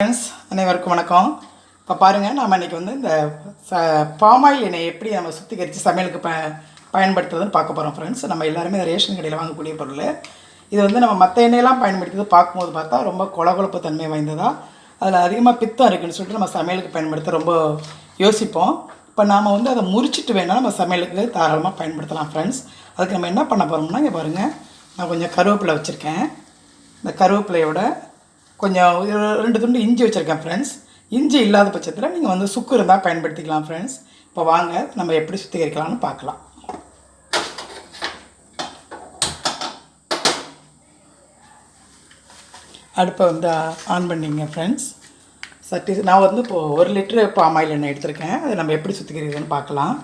Friends அனைவருக்கும் வணக்கம். இப்போ பாருங்கள் நாம் இன்றைக்கி வந்து இந்த ச பாமாயில் எண்ணெய் எப்படி நம்ம சுத்திகரித்து சமையலுக்கு ப பயன்படுத்துறதுன்னு பார்க்க போகிறோம் ஃப்ரெண்ட்ஸ் நம்ம எல்லாருமே ரேஷன் கடையில் வாங்கக்கூடிய பொருள். இது வந்து நம்ம மற்ற எண்ணெயெல்லாம் பயன்படுத்துறது பார்க்கும்போது பார்த்தா ரொம்ப கொலகொலப்பு தன்மை வாய்ந்ததா அதில் அதிகமாக பித்தம் இருக்குதுன்னு சொல்லிட்டு நம்ம சமையலுக்கு பயன்படுத்த ரொம்ப யோசிப்போம். இப்போ நாம் வந்து அதை முறிச்சிட்டு வேணால் நம்ம சமையலுக்கு தாராளமாக பயன்படுத்தலாம் ஃப்ரெண்ட்ஸ் அதுக்கு நம்ம என்ன பண்ண போகிறோம்னா இங்கே பாருங்கள் நான் கொஞ்சம் கருவேப்பிலை வச்சுருக்கேன். இந்த கருவேப்பிலையோட கொஞ்சம் ரெண்டு துண்டு இஞ்சி வச்சுருக்கேன் ஃப்ரெண்ட்ஸ் இஞ்சி இல்லாத பட்சத்தில் நீங்கள் வந்து சுக்கு இருந்தால் பயன்படுத்திக்கலாம் ஃப்ரெண்ட்ஸ் இப்போ வாங்க நம்ம எப்படி சுத்திகரிக்கலாம்னு பார்க்கலாம். அடுப்பை வந்து ஆன் பண்ணிங்க ஃப்ரெண்ட்ஸ் சட்டி நான் வந்து இப்போது ஒரு லிட்டரு பாமாயில் எண்ணெய் எடுத்திருக்கேன். அதை நம்ம எப்படி சுத்திகரிக்கிறதுன்னு பார்க்கலாம்.